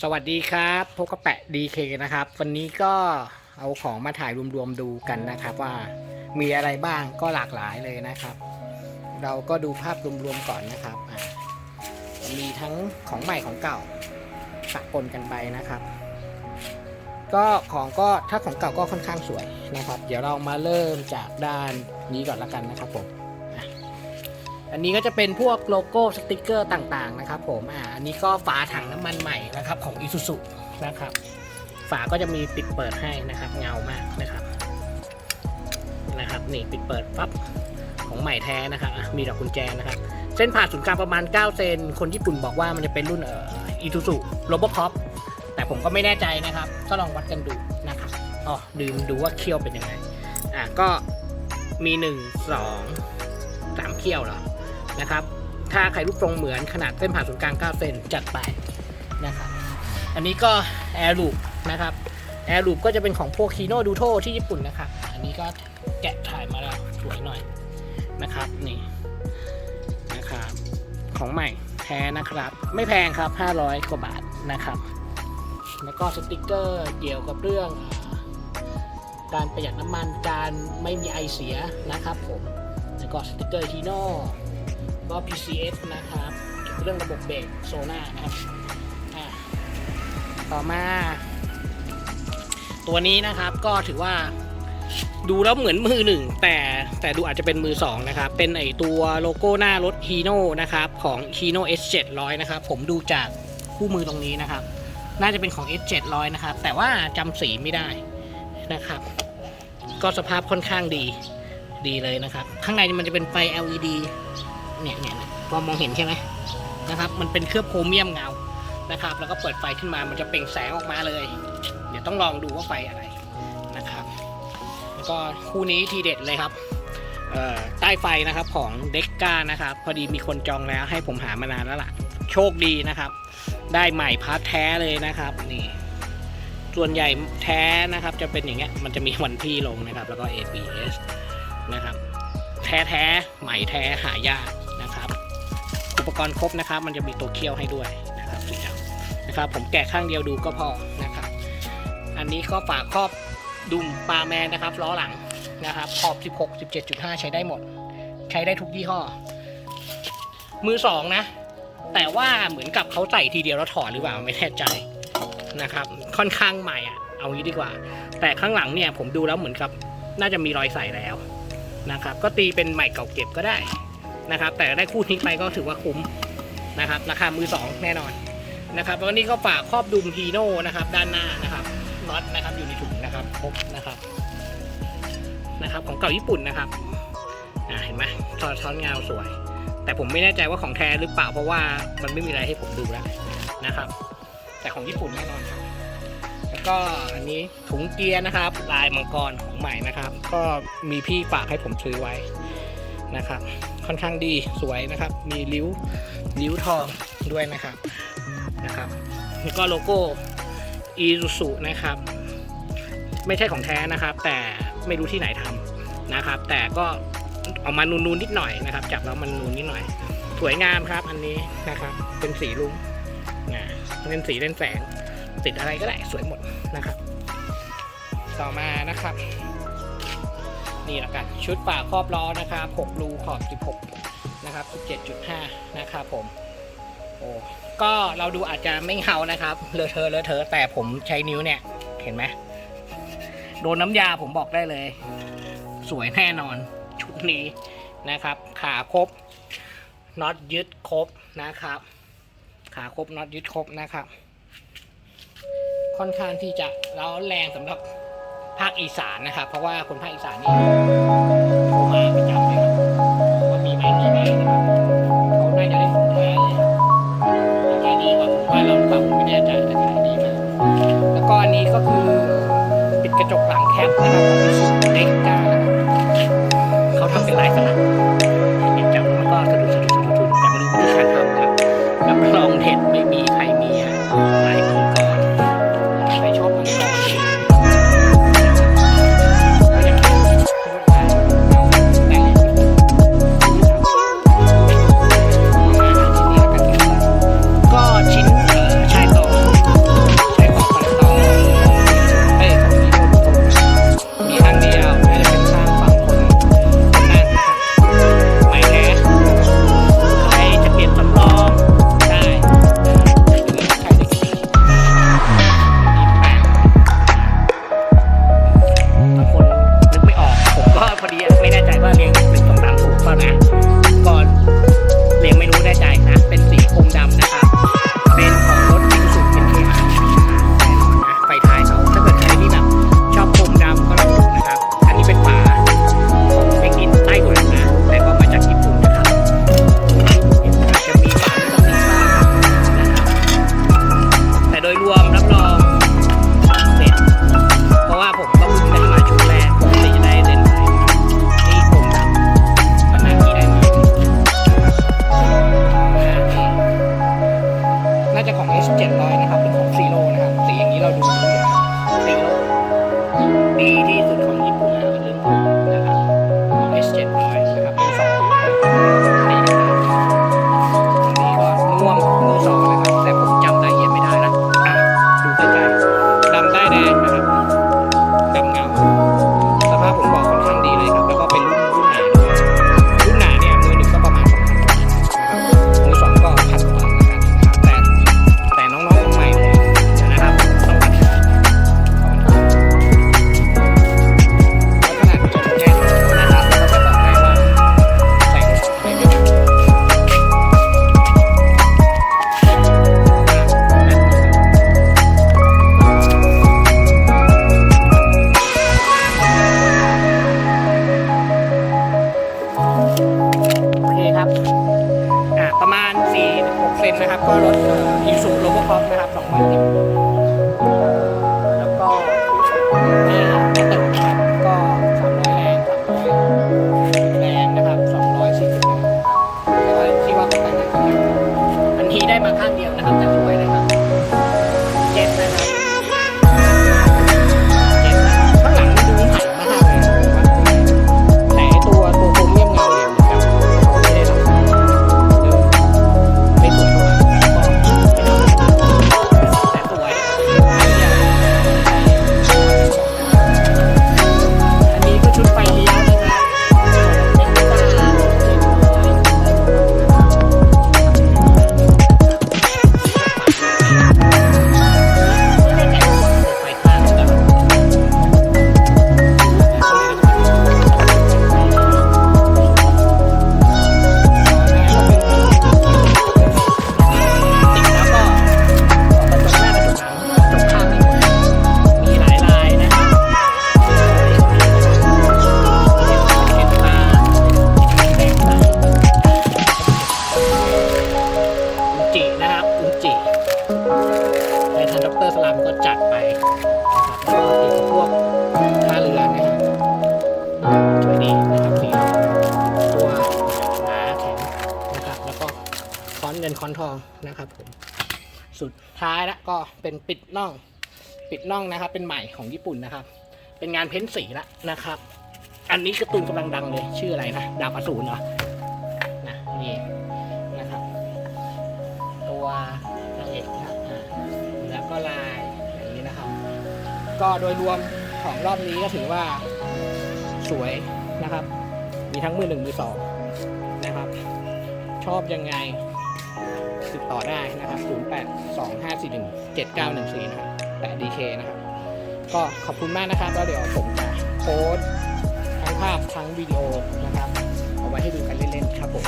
สวัสดีครับพบกับแปะ DK นะครับ วันนี้ก็เอาของมาถ่ายรวมๆดูกันนะครับว่ามีอะไรบ้างก็หลากหลายเลยนะครับ เราก็ดูภาพรวมๆก่อนนะครับมีทั้งของใหม่ของเก่าปะปนกันไปนะครับ ก็ของก็ถ้าของเก่าก็ค่อนข้างสวยนะครับ เดี๋ยวเรามาเริ่มจากด้านนี้ก่อนละกันนะครับผม อันนี้ก็จะเป็นพวกโลโก้สติกเกอร์ต่างๆนะครับผมอ่าอันนี้ก็ฝาถังน้ำมันใหม่นะครับของ i s u z u นะครับ ฝาก็จะมีปิดเปิดให้นะครับ เงามากนะครับนะครับนี่ปิดเปิดปั๊บของใหม่แท้นะครับมีดอกกุญแจนะครับ เส้นผ่าศูนย์กลางประมาณ 9 เซนคนญี่ปุ่นบอกว่ามันจะเป็นรุ่นเอ่ออีทูซุโรบอคอปแต่ผมก็ไม่แน่ใจนะครับ ก็ลองวัดกันดูนะครับอ๋อลืมดูว่าเคี่ยวเป็นยังไงอะก็มี 1 2 3เคี่ยวเหรอ นะครับ ถ้าใครรูปทรงเหมือนขนาดเส้นผ่าศูนย์กลาง 9 เซนจัดไปนะครับ อันนี้ก็แอร์ลูปนะครับแอร์ลูปก็จะเป็นของพวกคีโนดูโทที่ญี่ปุ่นนะครับ อันนี้ก็แกะถ่ายมาแล้วสวยหน่อยนะครับนี่นะครับของใหม่แท้นะครับ ไม่แพงครับ 500 กว่าบาทนะครับ แล้วก็สติกเกอร์เกี่ยวกับเรื่องการประหยัดน้ำมันการไม่มีไอเสียนะครับผม แล้วก็สติกเกอร์ฮีโน่ ก็ PCS นะครับเรื่องระบบเบรกโซน่านะครับต่อมา ตัวนี้นะครับก็ถือว่าดูแล้วเหมือนมือหนึ่งแต่แต่ดูอาจจะเป็นมือสองนะครับ เป็นไอตัวโลโก้หน้ารถ Hino นะครับ ของ Hino S 700 นะครับ ผมดูจากคู่มือตรงนี้นะครับ น่าจะเป็นของ S 700 นะครับ แต่ว่าจำสีไม่ได้นะครับ ก็สภาพค่อนข้างดีดีเลยนะครับ ข้างในมันจะเป็นไฟ LED เนี่ยเนี่ยพอมองเห็นใช่ไหมนะครับ มันเป็นเคลือบโครเมียมเงานะครับ แล้วก็เปิดไฟขึ้นมามันจะเปล่งแสงออกมาเลย เดี๋ยวต้องลองดูว่าไฟอะไรนะครับแล้วก็คู่นี้ทีเด็ดเลยครับใต้ไฟนะครับของเด็กก้านะครับ พอดีมีคนจองแล้วให้ผมหามานานแล้วล่ะ โชคดีนะครับ ได้ใหม่พาร์ทแท้เลยนะครับนี่ส่วนใหญ่แท้นะครับจะเป็นอย่างเงี้ยมันจะมีวันที่ลงนะครับ แล้วก็ ABS นะครับ แท้แท้ใหม่แท้หายาก อุปกรณ์ครบนะครับ มันจะมีตัวเคี่ยวให้ด้วยนะครับทุกอย่างนะครับ ผมแกะข้างเดียวดูก็พอนะครับ อันนี้ก็ฝาครอบดุมปลาแมนนะครับล้อหลังนะครับขอบ 16 17.5 ใช้ได้หมด ใช้ได้ทุกยี่ห้อ มือสองนะ แต่ว่าเหมือนกับเขาใส่ทีเดียวแล้วถอดหรือเปล่าไม่แน่ใจนะครับ ค่อนข้างใหม่อะ เอางี้ดีกว่า แต่ข้างหลังเนี่ยผมดูแล้วเหมือนกับน่าจะมีรอยใส่แล้วนะครับ ก็ตีเป็นใหม่เก่าเก็บก็ได้ นะครับ แต่ได้คู่นี้ไปก็ถือว่าคุ้มนะครับ ราคามือสองแน่นอนนะครับแล้วนี่ก็ฝากครอบดุมฮีโน่นะครับ ด้านหน้านะครับน็อตนะครับอยู่ในถุงนะครับครบนะครับนะครับ ของเก่าญี่ปุ่นนะครับอ่าเห็นไหมช้อนช้อนเงาสวย แต่ผมไม่แน่ใจว่าของแท้หรือเปล่าเพราะว่ามันไม่มีอะไรให้ผมดูแล้วนะครับ แต่ของญี่ปุ่นแน่นอนครับแล้วก็อันนี้ถุงเกียร์นะครับ ลายมังกรของใหม่นะครับ ก็มีพี่ฝากให้ผมซื้อไว้ นะครับ ค่อนข้างดีสวยนะครับ มีริ้วริ้วทองด้วยนะครับนะครับแล้วก็โลโก้อีซูซุนะครับ ไม่ใช่ของแท้นะครับ แต่ไม่รู้ที่ไหนทำนะครับ แต่ก็ออกมานูนๆนิดหน่อยนะครับ จับแล้วมันนูนนิดหน่อย สวยงามครับอันนี้นะครับ เป็นสีลุงนะเล่นสีเล่นแสงติดอะไรก็ได้สวยหมดนะครับ ต่อมานะครับ นี่ละกันชุดฝาครอบล้อนะครับ6รูขอบ 16 นะครับ 17.5 นะครับผมโอ้ก็เราดูอาจจะไม่เงานะครับเลอะเทอะเลอะเทอะแต่ผมใช้นิ้วเนี่ย เห็นไหมโดนน้ำยาผมบอกได้เลย สวยแน่นอนชุดนี้นะครับ ขาครบน็อตยึดครบนะครับ ขาครบน็อตยึดครบนะครับ ค่อนข้างที่จะร้อนแรงสำหรับ ภาคอีสานนะครับ เพราะว่าคนภาคอีสานนี่โทรมาประจำเลยครับว่ามีไหมมีไหมนะครับเขาน่าจะได้ผลแท้เลยขายดีกว่าผมว่าเราหรือเปล่าผมไม่แน่ใจแต่ขายดีมากแล้วก็อันนี้ก็คือปิดกระจกหลังแคปนะครับ เราดู โอเคครับอ่าประมาณ 4-6 เซนนะครับ ก็รถอีซูโรบอคอปนะครับสอ2010แล้วก็แม่แม่ตึกครับก็300แรง300แรงนะครับ240แรงนะครับแล้วก็ที่ว่าเป็นไปได้อันนี้ได้มาข้างเดียวนะครับ องนะครับผมสุดท้ายแล้วก็เป็นปิดน่อง ปิดน่องนะครับ เป็นใหม่ของญี่ปุ่นนะครับ เป็นงานเพ้นสีละนะครับ อันนี้การ์ตูนกำลังดังเลยชื่ออะไรนะดาบอสูรเหรอนะนี่นะครับ ตัวนางเอกนะแล้วก็ลายอย่างนี้นะครับ ก็โดยรวมของรอบนี้ก็ถือว่าสวยนะครับ มีทั้งมือหนึ่งมือสองนะครับ ชอบยังไง ติดต่อได้นะครับ 0 8 2 5 4 1 7 9 1 4 นะครับแต่ DK นะครับ ก็ขอบคุณมากนะครับแล้วเดี๋ยวผมจะโพสทั้งภาพทั้งวิดีโอนะครับ เอาไว้ให้ดูกันเล่นๆครับผม